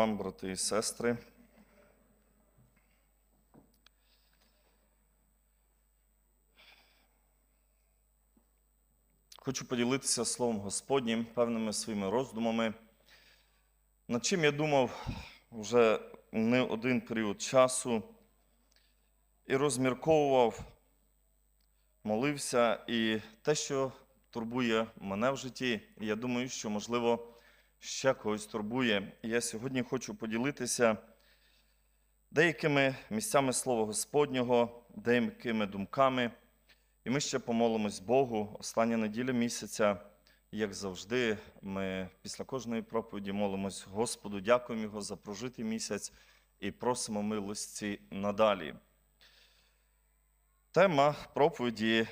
вам, брати і сестри. Хочу поділитися Словом Господнім, певними своїми роздумами, над чим я думав вже не один період часу і розмірковував, молився, і те, що турбує мене в житті, і я думаю, що, можливо, ще когось турбує. Я сьогодні хочу поділитися деякими місцями Слова Господнього, деякими думками. І ми ще помолимось Богу. Остання неділя місяця, як завжди, ми після кожної проповіді молимось Господу, дякуємо Його за прожитий місяць і просимо милості надалі. Тема проповіді,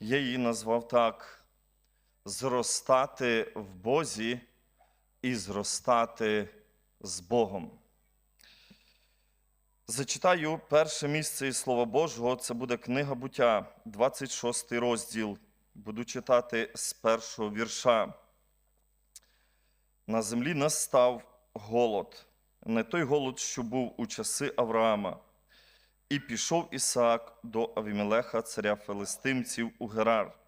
я її назвав так: зростати в Бозі і зростати з Богом. Зачитаю перше місце із Слова Божого. Це буде книга буття, 26 розділ. Буду читати з першого вірша. На землі настав голод, не той голод, що був у часи Авраама. І пішов Ісаак до Авімелеха, царя Филистимців у Герар.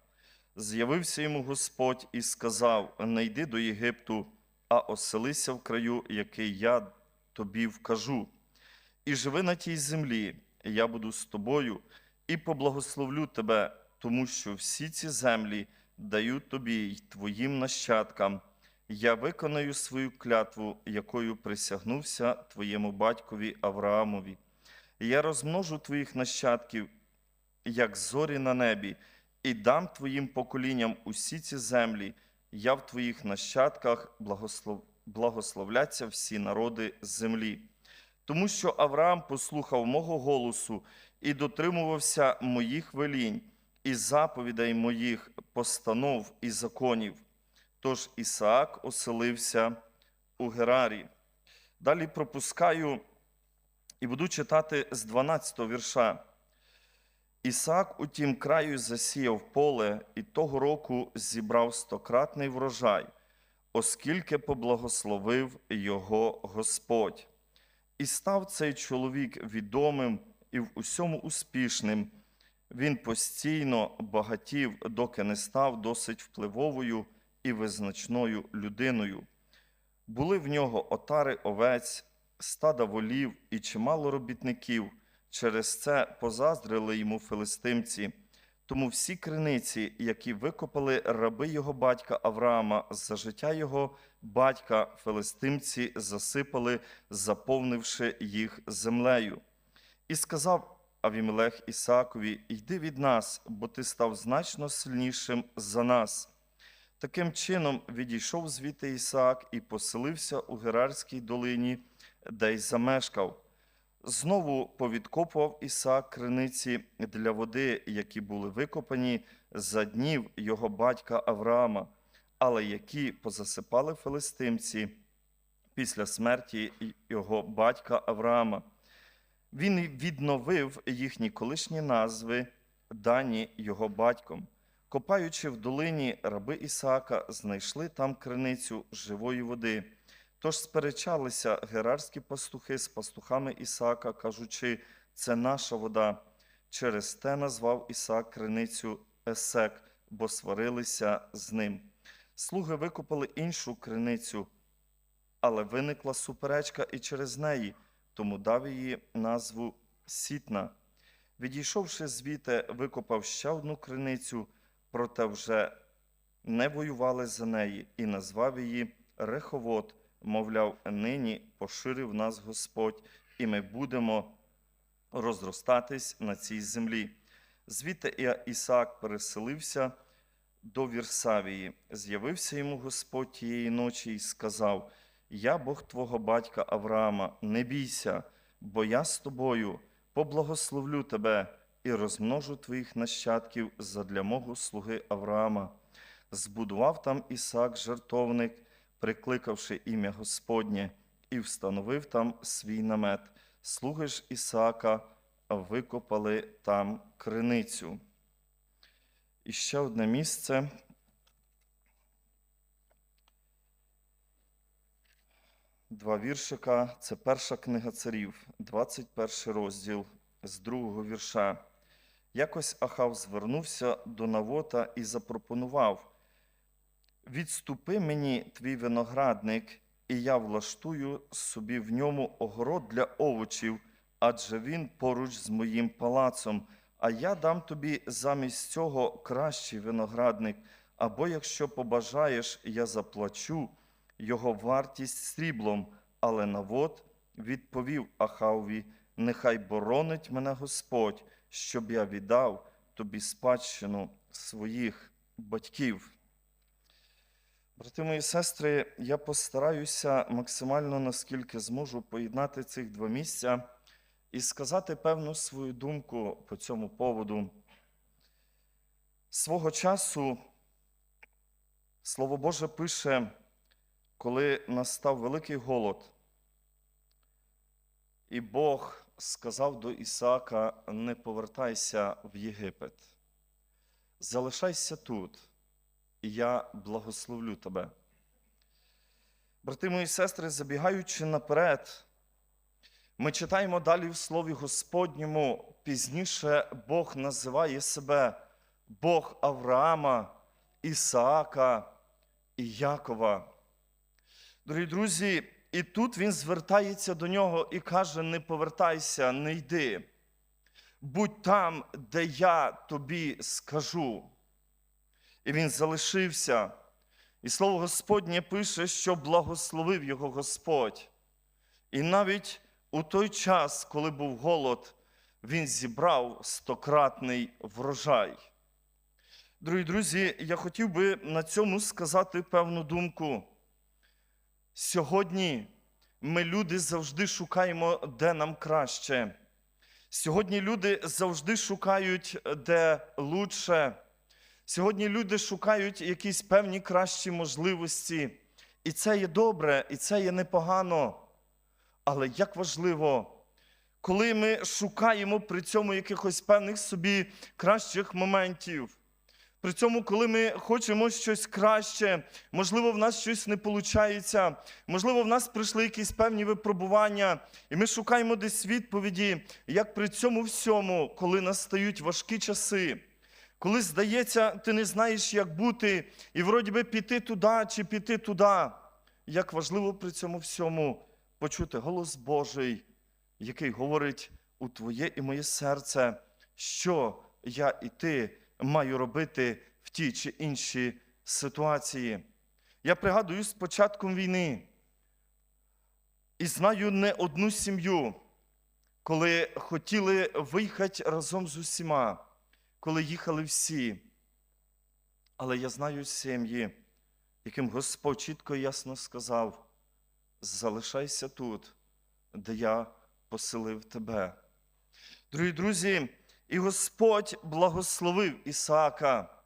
З'явився йому Господь і сказав: Не йди до Єгипту, а оселися в краю, який я тобі вкажу і живи на тій землі, і я буду з тобою, і поблагословлю тебе, тому що всі ці землі дають тобі й твоїм нащадкам. Я виконаю свою клятву, якою присягнувся твоєму батькові Авраамові. Я розмножу твоїх нащадків, як зорі на небі, і дам твоїм поколінням усі ці землі. Я в твоїх нащадках благослов... благословляться всі народи землі тому що Авраам послухав мого голосу і дотримувався моїх велінь, і заповідей моїх постанов і законів. Тож Ісаак оселився у Герарі. Далі пропускаю і буду читати з 12 го вірша. Ісаак у тім краю засіяв поле і того року зібрав стократний врожай, оскільки поблагословив його Господь. І став цей чоловік відомим і в усьому успішним. Він постійно багатів, доки не став досить впливовою і визначною людиною. Були в нього отари овець, стада волів і чимало робітників. Через це позаздрили йому филистимці. Тому всі криниці, які викопали раби його батька Авраама за життя його батька, филистимці засипали, заповнивши їх землею. І сказав Авімелех Ісаакові: Йди від нас, бо ти став значно сильнішим за нас. Таким чином відійшов звідти Ісаак і поселився у Герарській долині, де й замешкав. Знову повідкопував Ісаак криниці для води, які були викопані за днів його батька Авраама, але які позасипали филистимці після смерті його батька Авраама. Він відновив їхні колишні назви, дані його батьком. Копаючи в долині, раби Ісаака знайшли там криницю живої води. Тож сперечалися герарські пастухи з пастухами Ісаака, кажучи, це наша вода. Через те назвав Ісаак криницю Есек, бо сварилися з ним. Слуги викопали іншу криницю, але виникла суперечка і через неї, тому дав її назву Сітна. Відійшовши звідти, викопав ще одну криницю, проте вже не воювали за неї, і назвав її Реховод мовляв, нині поширив нас Господь, і ми будемо розростатись на цій землі. Звідти Ісаак переселився до Вірсавії. З'явився йому Господь тієї ночі і сказав: Я Бог твого батька Авраама, не бійся, бо я з тобою поблагословлю тебе і розмножу твоїх нащадків задля мого слуги Авраама. Збудував там Ісаак жертовник прикликавши ім'я Господнє, і встановив там свій намет. Слуги ж Ісаака викопали там криницю. І ще одне місце. два віршика. Це перша книга царів, 21 розділ з другого вірша. Якось Ахав звернувся до Навота і запропонував: Відступи мені твій виноградник, і я влаштую собі в ньому огород для овочів, адже він поруч з моїм палацом. А я дам тобі замість цього кращий виноградник, або якщо побажаєш, я заплачу його вартість сріблом. Але Навот відповів Ахавові, нехай боронить мене Господь, щоб я віддав тобі спадщину своїх батьків. Брати мої сестри, я постараюся максимально наскільки зможу поєднати цих два місця і сказати певну свою думку по цьому поводу. Свого часу Слово Боже пише, коли настав великий голод, і Бог сказав до Ісаака: не повертайся в Єгипет, залишайся тут, і я благословлю тебе. Брати мої сестри, забігаючи наперед, ми читаємо далі в Слові Господньому, пізніше Бог називає себе Бог Авраама, Ісаака і Якова. Дорогі друзі, і тут він звертається до нього і каже: не повертайся, не йди. Будь там, де я тобі скажу. І він залишився. І слово Господнє пише, що благословив його Господь. І навіть у той час, коли був голод, він зібрав стократний врожай. Дорогі друзі, я хотів би на цьому сказати певну думку. Сьогодні ми, люди, завжди шукаємо, де нам краще. Сьогодні люди завжди шукають, де лучше. Сьогодні люди шукають якісь певні кращі можливості. І це є добре, і це є непогано. Але як важливо, коли ми шукаємо при цьому якихось певних собі кращих моментів. При цьому, коли ми хочемо щось краще, можливо, в нас щось не виходить, можливо, в нас прийшли якісь певні випробування, і ми шукаємо десь відповіді, як при цьому всьому, коли настають важкі часи, коли здається, ти не знаєш, як бути, і вроді би піти туди чи піти туди. Як важливо при цьому всьому почути голос Божий, який говорить у твоє і моє серце, що я і ти маю робити в тій чи іншій ситуації. Я пригадую з початком війни і знаю не одну сім'ю, коли хотіли виїхати разом з усіма, коли їхали всі. Але я знаю сім'ї, яким Господь чітко і ясно сказав: залишайся тут, де я поселив тебе. Дорогі друзі, і Господь благословив Ісаака.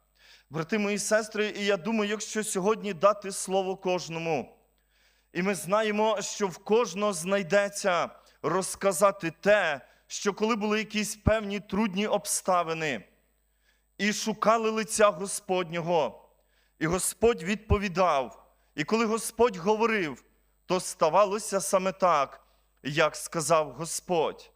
Брати мої сестри, і я думаю, якщо сьогодні дати слово кожному, і ми знаємо, що в кожного знайдеться розказати те, що коли були якісь певні трудні обставини, і шукали лиця Господнього, і Господь відповідав. І коли Господь говорив, то ставалося саме так, як сказав Господь.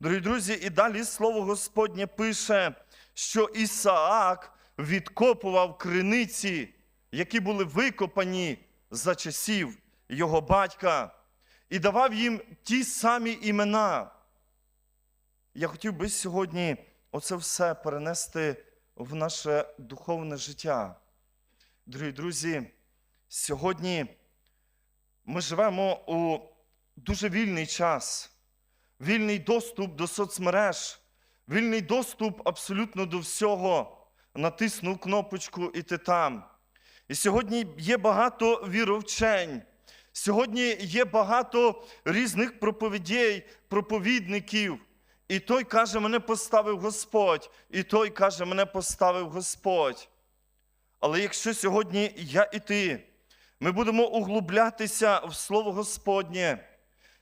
Дорогі друзі, і далі слово Господнє пише, що Ісаак відкопував криниці, які були викопані за часів його батька, і давав їм ті самі імена. Я хотів би сьогодні оце все перенести в наше духовне життя. Дорогі друзі, сьогодні ми живемо у дуже вільний час вільний доступ до соцмереж, вільний доступ абсолютно до всього. Натиснув кнопочку і ти там. І сьогодні є багато віровчень. Сьогодні є багато різних проповідей, проповідників. І той каже, мене поставив Господь, і той каже, мене поставив Господь. Але якщо сьогодні я і ти, ми будемо углублятися в Слово Господнє,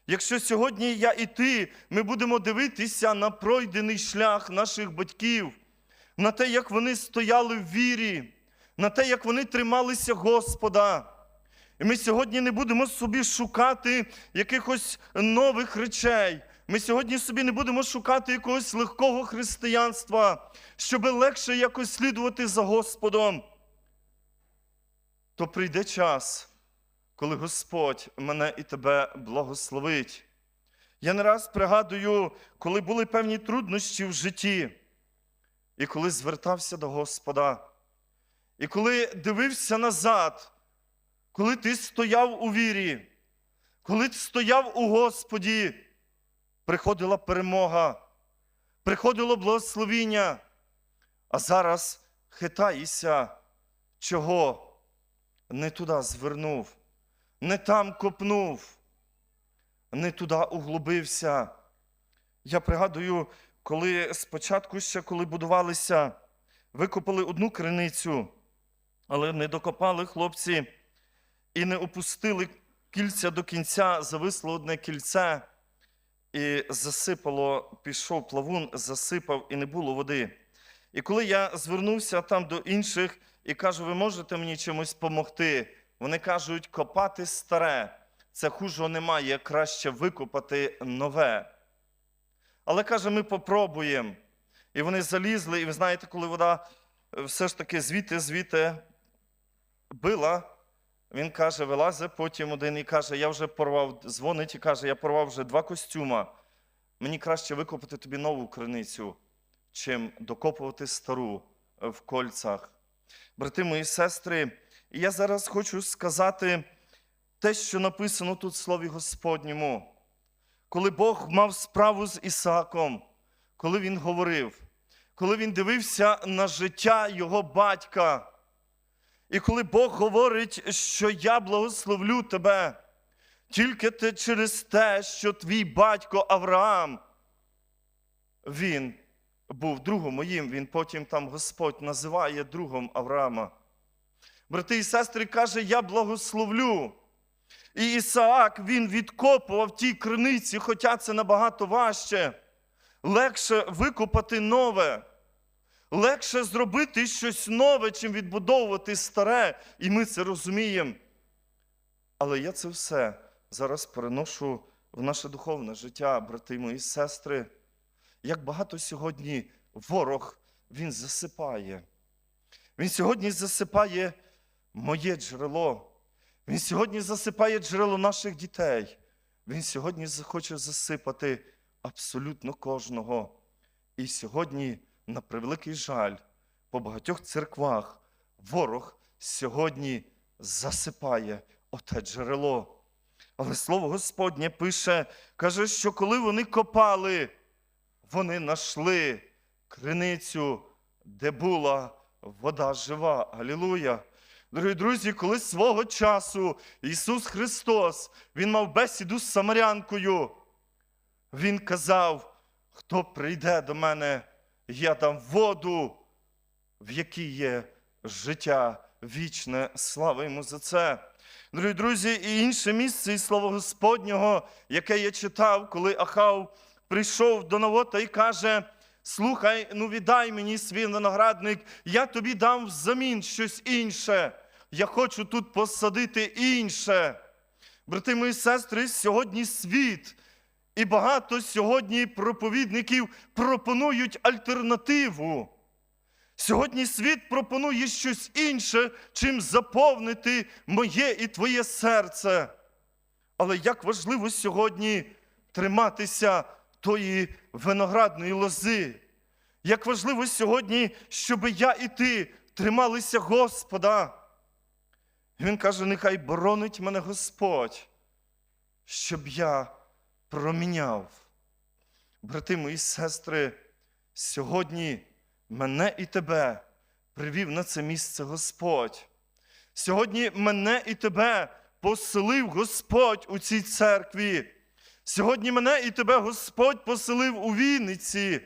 Якщо сьогодні я і ти, ми будемо дивитися на пройдений шлях наших батьків, на те, як вони стояли в вірі, на те, як вони трималися Господа. І ми сьогодні не будемо собі шукати якихось нових речей. Ми сьогодні собі не будемо шукати якогось легкого християнства, щоб легше якось слідувати за Господом. То прийде час, коли Господь мене і тебе благословить. Я не раз пригадую, коли були певні труднощі в житті, і коли звертався до Господа, і коли дивився назад, коли ти стояв у вірі, коли ти стояв у Господі, приходила перемога, приходило благословіння, а зараз хитаєшся, чого не туди звернув, не там копнув, не туди углубився. Я пригадую, коли спочатку ще коли будувалися, викопали одну криницю, але не докопали хлопці і не опустили кільця до кінця, зависло одне кільце, і засипало, пішов плавун, засипав, і не було води. І коли я звернувся там до інших і кажу, ви можете мені чимось допомогти? Вони кажуть, копати старе, це хужого немає, краще викопати нове. Але каже, ми попробуємо. І вони залізли, і ви знаєте, коли вода е, все ж таки звідти, звідти била, він каже, вилазить потім один і каже, я вже порвав, дзвонить і каже, я порвав вже два костюма. Мені краще викопати тобі нову криницю, чим докопувати стару в кольцах. Брати мої сестри, я зараз хочу сказати те, що написано тут в Слові Господньому. Коли Бог мав справу з Ісаком, коли він говорив, коли він дивився на життя його батька, і коли Бог говорить, що я благословлю тебе, тільки ти через те, що твій батько Авраам, він був другом моїм, він потім там Господь називає другом Авраама. Брати і сестри, каже, я благословлю. І Ісаак він відкопував ті криниці, хоча це набагато важче. Легше викопати нове, легше зробити щось нове, чим відбудовувати старе, і ми це розуміємо. Але я це все зараз переношу в наше духовне життя, брати мої сестри. Як багато сьогодні ворог він засипає. Він сьогодні засипає моє джерело. Він сьогодні засипає джерело наших дітей. Він сьогодні захоче засипати абсолютно кожного. І сьогодні, на превеликий жаль, по багатьох церквах ворог сьогодні засипає оте джерело. Але слово Господнє пише, каже, що коли вони копали, вони знайшли криницю, де була вода жива. Алілуя! Дорогі друзі, коли свого часу Ісус Христос Він мав бесіду з Самарянкою, Він казав, хто прийде до мене, я дам воду, в якій є життя вічне. Слава йому за це. Дорогі друзі, і інше місце із Слова Господнього, яке я читав, коли Ахав прийшов до Навота і каже: Слухай, ну віддай мені свій виноградник, я тобі дам взамін щось інше. Я хочу тут посадити інше. Брати мої сестри, сьогодні світ, і багато сьогодні проповідників пропонують альтернативу. Сьогодні світ пропонує щось інше, чим заповнити моє і твоє серце. Але як важливо сьогодні триматися тої виноградної лози. Як важливо сьогодні, щоб я і ти трималися Господа. Він каже: нехай боронить мене Господь, щоб я проміняв. Брати мої сестри, сьогодні мене і тебе привів на це місце Господь. Сьогодні мене і тебе поселив Господь у цій церкві. Сьогодні мене і тебе Господь поселив у Вінниці.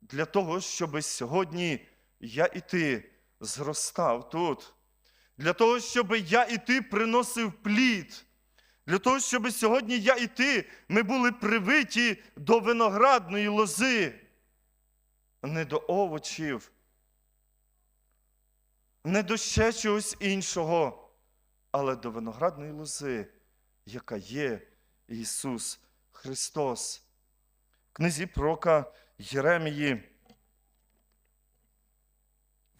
Для того, щоб сьогодні я і ти зростав тут. Для того, щоб я і ти приносив плід. Для того, щоб сьогодні я і ти ми були привиті до виноградної лози, не до овочів, не до ще чогось іншого, але до виноградної лози, яка є Ісус Христос. В книзі пророка Єремії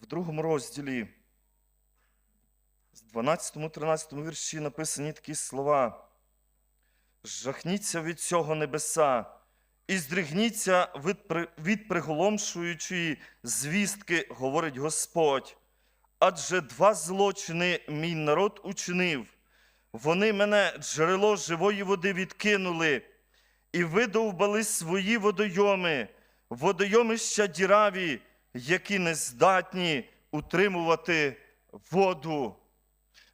в другому розділі з 12-13 вірші написані такі слова. Жахніться від цього небеса і здригніться від, при- від приголомшуючої звістки, говорить Господь. Адже два злочини мій народ учинив. Вони мене, джерело живої води, відкинули і видовбали свої водойоми, водойомища діраві, які не здатні утримувати воду.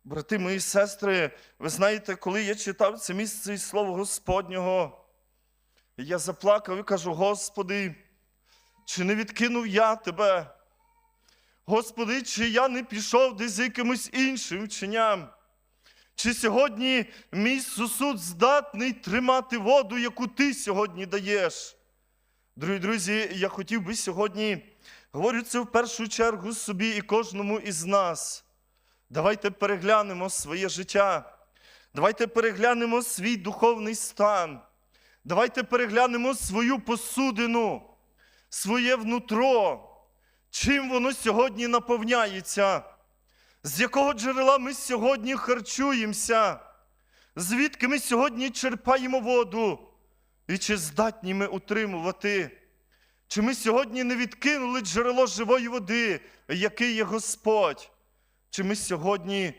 Брати мої сестри, ви знаєте, коли я читав це місце із Слова Господнього, я заплакав і кажу: Господи, чи не відкинув я тебе? Господи, чи я не пішов десь за якимось іншим вченням? Чи сьогодні мій сусуд здатний тримати воду, яку ти сьогодні даєш? Дорогі друзі, я хотів би сьогодні, говорю це в першу чергу собі і кожному із нас. Давайте переглянемо своє життя. Давайте переглянемо свій духовний стан. Давайте переглянемо свою посудину, своє внутро. Чим воно сьогодні наповняється? З якого джерела ми сьогодні харчуємося? Звідки ми сьогодні черпаємо воду? І чи здатні ми утримувати? Чи ми сьогодні не відкинули джерело живої води, який є Господь? Чи ми сьогодні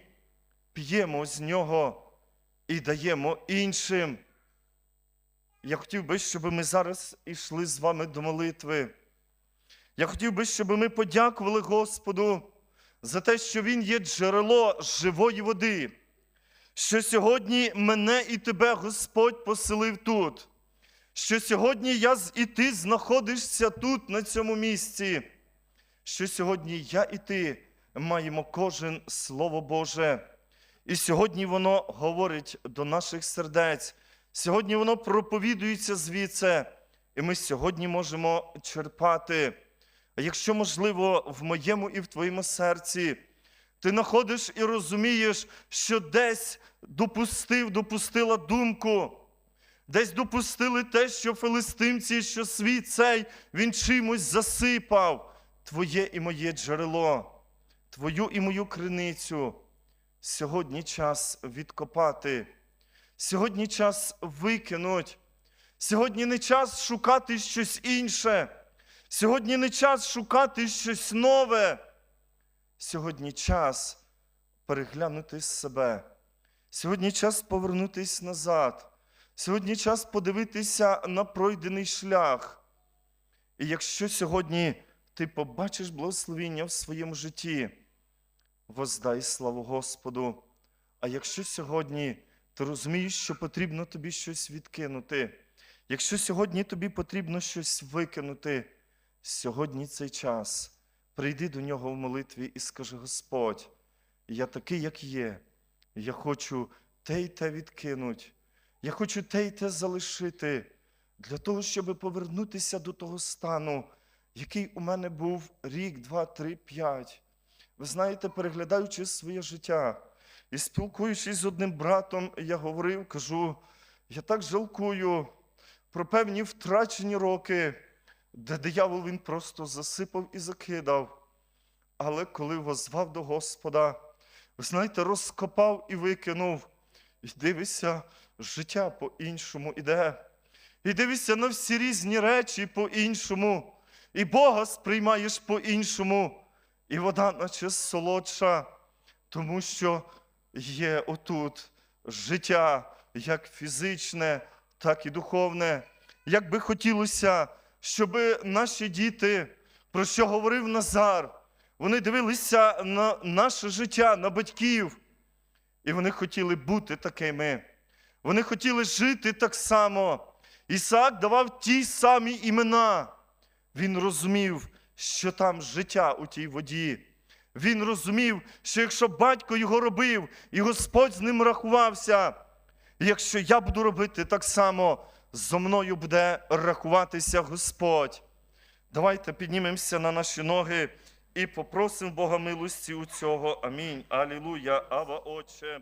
п'ємо з нього і даємо іншим? Я хотів би, щоб ми зараз йшли з вами до молитви. Я хотів би, щоб ми подякували Господу за те, що Він є джерело живої води, що сьогодні мене і тебе Господь поселив тут, що сьогодні я і ти знаходишся тут, на цьому місці, що сьогодні я і ти маємо кожен Слово Боже. І сьогодні воно говорить до наших сердець, сьогодні воно проповідується звідси, і ми сьогодні можемо черпати. А якщо можливо, в моєму і в твоєму серці ти знаходиш і розумієш, що десь допустив, допустила думку, десь допустили те, що филистимці, що світ цей він чимось засипав твоє і моє джерело, твою і мою криницю. Сьогодні час відкопати, сьогодні час викинуть, сьогодні не час шукати щось інше. Сьогодні не час шукати щось нове. Сьогодні час переглянути себе. Сьогодні час повернутися назад. Сьогодні час подивитися на пройдений шлях. І якщо сьогодні ти побачиш благословіння в своєму житті, воздай славу Господу. А якщо сьогодні ти розумієш, що потрібно тобі щось відкинути, якщо сьогодні тобі потрібно щось викинути, сьогодні цей час. Прийди до нього в молитві і скажи: Господь, я такий, як є. Я хочу те й те відкинуть. Я хочу те й те залишити для того, щоб повернутися до того стану, який у мене був рік, два, три, п'ять. Ви знаєте, переглядаючи своє життя і спілкуючись з одним братом, я говорив, кажу, я так жалкую про певні втрачені роки де диявол він просто засипав і закидав. Але коли возвав до Господа, ви знаєте, розкопав і викинув, і дивишся, життя по-іншому іде. І дивишся на всі різні речі по-іншому, і Бога сприймаєш по-іншому, і вода, наче солодша, тому що є отут життя як фізичне, так і духовне. Як би хотілося, щоб наші діти, про що говорив Назар, вони дивилися на наше життя, на батьків, і вони хотіли бути такими. Вони хотіли жити так само. Ісаак давав ті самі імена. Він розумів, що там життя у тій воді. Він розумів, що якщо батько його робив, і Господь з ним рахувався, якщо я буду робити так само, зо мною буде рахуватися Господь. Давайте піднімемося на наші ноги і попросимо Бога милості у цього. Амінь. Алілуя, Ава Отче.